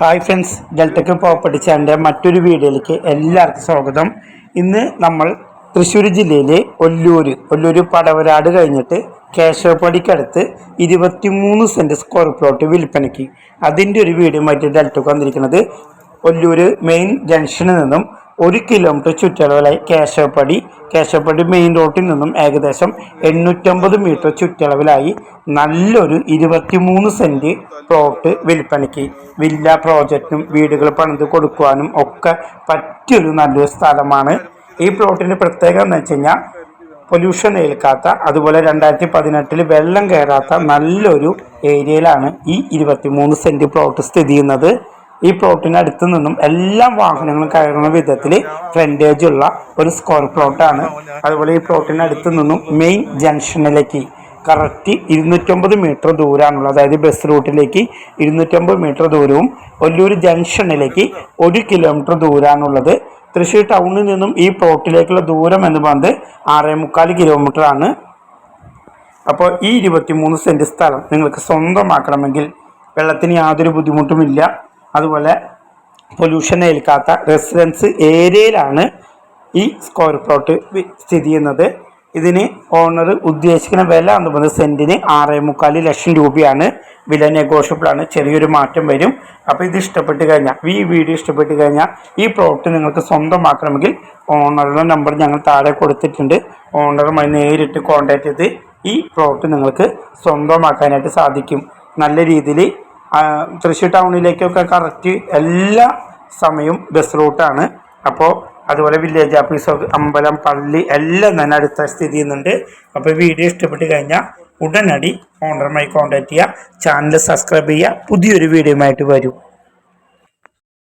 Hi friends ഡെൽറ്റയ്ക്ക് property ചാനലിന്റെ മറ്റൊരു വീഡിയോയിലേക്ക് എല്ലാവർക്കും സ്വാഗതം. ഇന്ന് നമ്മൾ തൃശ്ശൂർ ജില്ലയിലെ ഒല്ലൂർ ഒല്ലൂർ പടവരാട് കഴിഞ്ഞിട്ട് കേശവപ്പടിക്കടുത്ത് ഇരുപത്തിമൂന്ന് സെന്റ് സ്ക്വയർ പ്ലോട്ട് വിൽപ്പനയ്ക്ക്. അതിന്റെ ഒരു വീഡിയോ മറ്റേ ഡെൽറ്റയ്ക്ക് വന്നിരിക്കുന്നത് ഒല്ലൂർ മെയിൻ ജംഗ്ഷനിൽ നിന്നും ഒരു കിലോമീറ്റർ ചുറ്റളവിലായി കേശവപ്പടി. കേശവപ്പടി മെയിൻ റോഡിൽ നിന്നും ഏകദേശം എണ്ണൂറ്റമ്പത് മീറ്റർ ചുറ്റളവിലായി നല്ലൊരു ഇരുപത്തിമൂന്ന് സെന്റ് പ്ലോട്ട് വിൽപ്പനയ്ക്ക്. വില്ല പ്രോജക്റ്റിനും വീടുകൾ പണിത് കൊടുക്കുവാനും ഒക്കെ പറ്റിയൊരു നല്ലൊരു സ്ഥലമാണ്. ഈ പ്ലോട്ടിന്റെ പ്രത്യേകത എന്ന് വെച്ച് കഴിഞ്ഞാൽ പൊല്യൂഷൻ ഏൽക്കാത്ത അതുപോലെ രണ്ടായിരത്തി പതിനെട്ടിൽ വെള്ളം കയറാത്ത നല്ലൊരു ഏരിയയിലാണ് ഈ ഇരുപത്തിമൂന്ന് സെന്റ് പ്ലോട്ട് സ്ഥിതി ചെയ്യുന്നത്. ഈ പ്ലോട്ടിന് അടുത്ത് നിന്നും എല്ലാ വാഹനങ്ങളും കയറുന്ന വിധത്തിൽ ഫ്രണ്ടേജ് ഉള്ള ഒരു സ്ക്വയർ പ്ലോട്ടാണ് അതുപോലെ ഈ പ്ലോട്ടിന് അടുത്ത് നിന്നും മെയിൻ ജംഗ്ഷനിലേക്ക് കറക്റ്റ് ഇരുന്നൂറ്റമ്പത് മീറ്റർ ദൂരമാണുള്ളത് അതായത് ബസ് റൂട്ടിലേക്ക് ഇരുന്നൂറ്റമ്പത് മീറ്റർ ദൂരവും ഒല്ലൂർ ജംഗ്ഷനിലേക്ക് ഒരു കിലോമീറ്റർ ദൂരമാണുള്ളത് തൃശ്ശൂർ ടൗണിൽ നിന്നും ഈ പ്ലോട്ടിലേക്കുള്ള ദൂരം എന്ന് പറയുന്നത് ആറേ മുക്കാൽ കിലോമീറ്റർ ആണ്. അപ്പോൾ ഈ ഇരുപത്തിമൂന്ന് സെന്റ് സ്ഥലം നിങ്ങൾക്ക് സ്വന്തമാക്കണമെങ്കിൽ വെള്ളത്തിന് യാതൊരു ബുദ്ധിമുട്ടുമില്ല. അതുപോലെ പൊല്യൂഷൻ ഏൽക്കാത്ത റെസിഡൻസ് ഏരിയയിലാണ് ഈ സ്ക്വയർ പ്ലോട്ട് സ്ഥിതി ചെയ്യുന്നത്. ഇതിന് ഓണർ ഉദ്ദേശിക്കുന്ന വില എന്ന് പറയുന്നത് സെന്റിന് ആറേ മുക്കാൽ ലക്ഷം രൂപയാണ്. വില നെഗോഷ്യബിൾ ആണ്. ചെറിയൊരു മാറ്റം വരും. അപ്പോൾ ഇത് ഇഷ്ടപ്പെട്ട് കഴിഞ്ഞാൽ ഈ വീഡിയോ ഇഷ്ടപ്പെട്ട് കഴിഞ്ഞാൽ ഈ പ്ലോട്ട് നിങ്ങൾക്ക് സ്വന്തമാക്കണമെങ്കിൽ ഓണറുടെ നമ്പർ ഞങ്ങൾ താഴെ കൊടുത്തിട്ടുണ്ട്. ഓണറുമായി നേരിട്ട് കോൺടാക്റ്റ് ചെയ്ത് ഈ പ്ലോട്ട് നിങ്ങൾക്ക് സ്വന്തമാക്കാനായിട്ട് സാധിക്കും. നല്ല രീതിയിൽ തൃശ്ശൂർ ടൗണിലേക്കൊക്കെ കറക്റ്റ് എല്ലാ സമയവും ബസ് റൂട്ടാണ് അപ്പോൾ അതുപോലെ വില്ലേജ് ഓഫീസ് അമ്പലം പള്ളി എല്ലാം തന്നെ അടുത്ത സ്ഥിതി ചെയ്യുന്നുണ്ട്. അപ്പോൾ വീഡിയോ ഇഷ്ടപ്പെട്ട് കഴിഞ്ഞാൽ ഉടനടി ഓണറുമായി കോൺടാക്ട് ചെയ്യുക. ചാനൽ സബ്സ്ക്രൈബ് ചെയ്യുക. പുതിയൊരു വീഡിയോയുമായിട്ട് വരും.